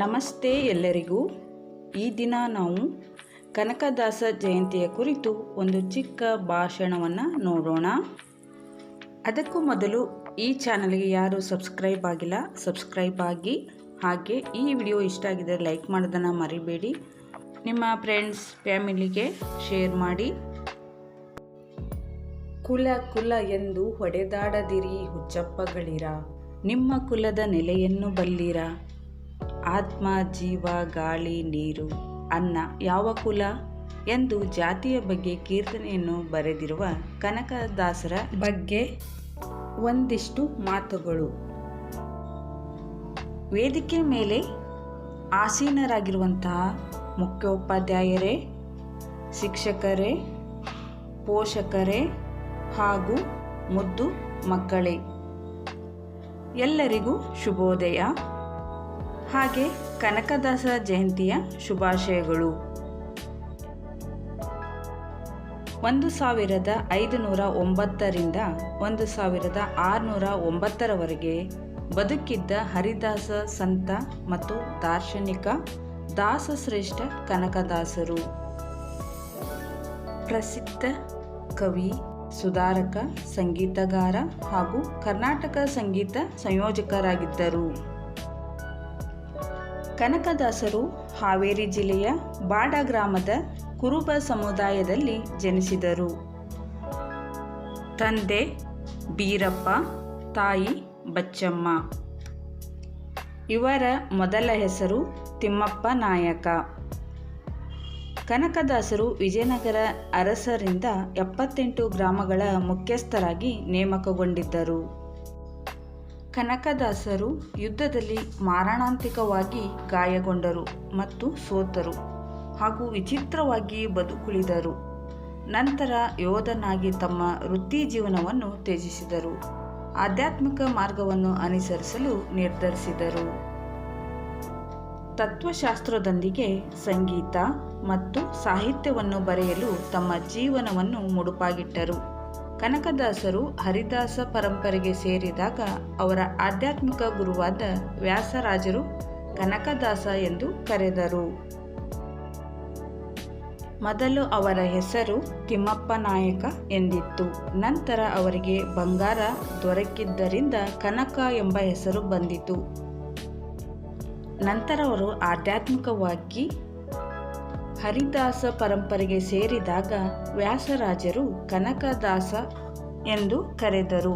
ನಮಸ್ತೆ ಎಲ್ಲರಿಗೂ. ಈ ದಿನ ನಾವು ಕನಕದಾಸ ಜಯಂತಿಯ ಕುರಿತು ಒಂದು ಚಿಕ್ಕ ಭಾಷಣವನ್ನು ನೋಡೋಣ. ಅದಕ್ಕೂ ಮೊದಲು ಈ ಚಾನಲ್ಗೆ ಯಾರು ಸಬ್ಸ್ಕ್ರೈಬ್ ಆಗಿಲ್ಲ, ಸಬ್ಸ್ಕ್ರೈಬ್ ಆಗಿ. ಹಾಗೆ ಈ ವಿಡಿಯೋ ಇಷ್ಟ ಆಗಿದ್ದರೆ ಲೈಕ್ ಮಾಡೋದನ್ನು ಮರಿಬೇಡಿ. ನಿಮ್ಮ ಫ್ರೆಂಡ್ಸ್, ಫ್ಯಾಮಿಲಿಗೆ ಶೇರ್ ಮಾಡಿ. ಕುಲ ಕುಲ ಎಂದು ಹೊಡೆದಾಡದಿರಿ ಹುಚ್ಚಪ್ಪಗಳಿರ. ನಿಮ್ಮ ಕುಲದ ನೆಲೆಯನ್ನು ಬಲ್ಲಿರ. ಆತ್ಮ, ಜೀವ, ಗಾಳಿ, ನೀರು, ಅನ್ನ ಯಾವ ಕುಲ ಎಂದು ಜಾತಿಯ ಬಗ್ಗೆ ಕೀರ್ತನೆಯನ್ನು ಬರೆದಿರುವ ಕನಕದಾಸರ ಬಗ್ಗೆ ಒಂದಿಷ್ಟು ಮಾತುಗಳು. ವೇದಿಕೆ ಮೇಲೆ ಆಸೀನರಾಗಿರುವಂತಹ ಮುಖ್ಯೋಪಾಧ್ಯಾಯರೇ, ಶಿಕ್ಷಕರೇ, ಪೋಷಕರೇ ಹಾಗೂ ಮುದ್ದು ಮಕ್ಕಳೇ, ಎಲ್ಲರಿಗೂ ಶುಭೋದಯ. ಹಾಗೆ ಕನಕದಾಸ ಜಯಂತಿಯ ಶುಭಾಶಯಗಳು. ಒಂದು ಸಾವಿರದ ಐದುನೂರ ಒಂಬತ್ತರಿಂದ ಒಂದು ಸಾವಿರದ ಆರುನೂರ ಒಂಬತ್ತರವರೆಗೆ ಬದುಕಿದ್ದ ಹರಿದಾಸ ಸಂತ ಮತ್ತು ದಾರ್ಶನಿಕ ದಾಸಶ್ರೇಷ್ಠ ಕನಕದಾಸರು. ಪ್ರಸಿದ್ಧ ಕವಿ, ಸುಧಾರಕ, ಸಂಗೀತಗಾರ ಹಾಗೂ ಕರ್ನಾಟಕ ಸಂಗೀತ ಸಂಯೋಜಕರಾಗಿದ್ದರು. ಕನಕದಾಸರು ಹಾವೇರಿ ಜಿಲ್ಲೆಯ ಬಾಡ ಗ್ರಾಮದ ಕುರುಬ ಸಮುದಾಯದಲ್ಲಿ ಜನಿಸಿದರು. ತಂದೆ ಬೀರಪ್ಪ, ತಾಯಿ ಬಚ್ಚಮ್ಮ. ಇವರ ಮೊದಲ ಹೆಸರು ತಿಮ್ಮಪ್ಪ ನಾಯಕ. ಕನಕದಾಸರು ವಿಜಯನಗರ ಅರಸರಿಂದ ಎಪ್ಪತ್ತೆಂಟು ಗ್ರಾಮಗಳ ಮುಖ್ಯಸ್ಥರಾಗಿ ನೇಮಕಗೊಂಡಿದ್ದರು. ಕನಕದಾಸರು ಯುದ್ಧದಲ್ಲಿ ಮಾರಣಾಂತಿಕವಾಗಿ ಗಾಯಗೊಂಡರು ಮತ್ತು ಸೋತರು ಹಾಗೂ ವಿಚಿತ್ರವಾಗಿ ಬದುಕುಳಿದರು. ನಂತರ ಯೋಧನಾಗಿ ತಮ್ಮ ವೃತ್ತಿ ಜೀವನವನ್ನು ತ್ಯಜಿಸಿದರು. ಆಧ್ಯಾತ್ಮಿಕ ಮಾರ್ಗವನ್ನು ಅನುಸರಿಸಲು ನಿರ್ಧರಿಸಿದರು. ತತ್ವಶಾಸ್ತ್ರದೊಂದಿಗೆ ಸಂಗೀತ ಮತ್ತು ಸಾಹಿತ್ಯವನ್ನು ಬರೆಯಲು ತಮ್ಮ ಜೀವನವನ್ನು ಮುಡುಪಾಗಿಟ್ಟರು. ಕನಕದಾಸರು ಹರಿದಾಸ ಪರಂಪರೆಗೆ ಸೇರಿದಾಗ ಅವರ ಆಧ್ಯಾತ್ಮಿಕ ಗುರುವಾದ ವ್ಯಾಸರಾಜರು ಕನಕದಾಸ ಎಂದು ಕರೆದರು. ಮೊದಲು ಅವರ ಹೆಸರು ತಿಮ್ಮಪ್ಪ ನಾಯಕ ಎಂದಿತ್ತು. ನಂತರ ಅವರಿಗೆ ಬಂಗಾರ ದೊರಕಿದ್ದರಿಂದ ಕನಕ ಎಂಬ ಹೆಸರು ಬಂದಿತು. ನಂತರ ಅವರು ಆಧ್ಯಾತ್ಮಿಕವಾಗಿ ಹರಿದಾಸ ಪರಂಪರೆಗೆ ಸೇರಿದಾಗ ವ್ಯಾಸರಾಜರು ಕನಕದಾಸ ಎಂದು ಕರೆದರು.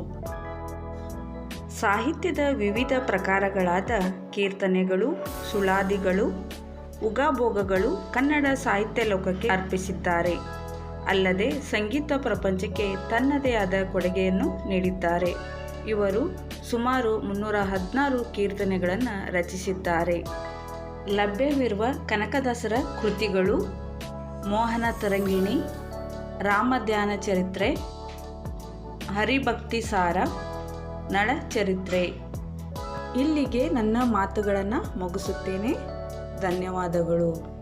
ಸಾಹಿತ್ಯದ ವಿವಿಧ ಪ್ರಕಾರಗಳಾದ ಕೀರ್ತನೆಗಳು, ಸುಳಾದಿಗಳು, ಉಗಾಭೋಗಗಳು ಕನ್ನಡ ಸಾಹಿತ್ಯ ಲೋಕಕ್ಕೆ ಅರ್ಪಿಸಿದ್ದಾರೆ. ಅಲ್ಲದೆ ಸಂಗೀತ ಪ್ರಪಂಚಕ್ಕೆ ತನ್ನದೇ ಆದ ಕೊಡುಗೆಯನ್ನು ನೀಡಿದ್ದಾರೆ. ಇವರು ಸುಮಾರು ಮುನ್ನೂರ ಹದಿನಾರು ಕೀರ್ತನೆಗಳನ್ನು ರಚಿಸಿದ್ದಾರೆ. ಲಭ್ಯವಿರುವ ಕನಕದಾಸರ ಕೃತಿಗಳು ಮೋಹನ ತರಂಗಿಣಿ ರಾಮಧ್ಯಾನ ಚರಿತ್ರೆ, ಹರಿಭಕ್ತಿ ಸಾರ, ನಳ ಚರಿತ್ರೆ. ಇಲ್ಲಿಗೆ ನನ್ನ ಮಾತುಗಳನ್ನು ಮುಗಿಸುತ್ತೇನೆ. ಧನ್ಯವಾದಗಳು.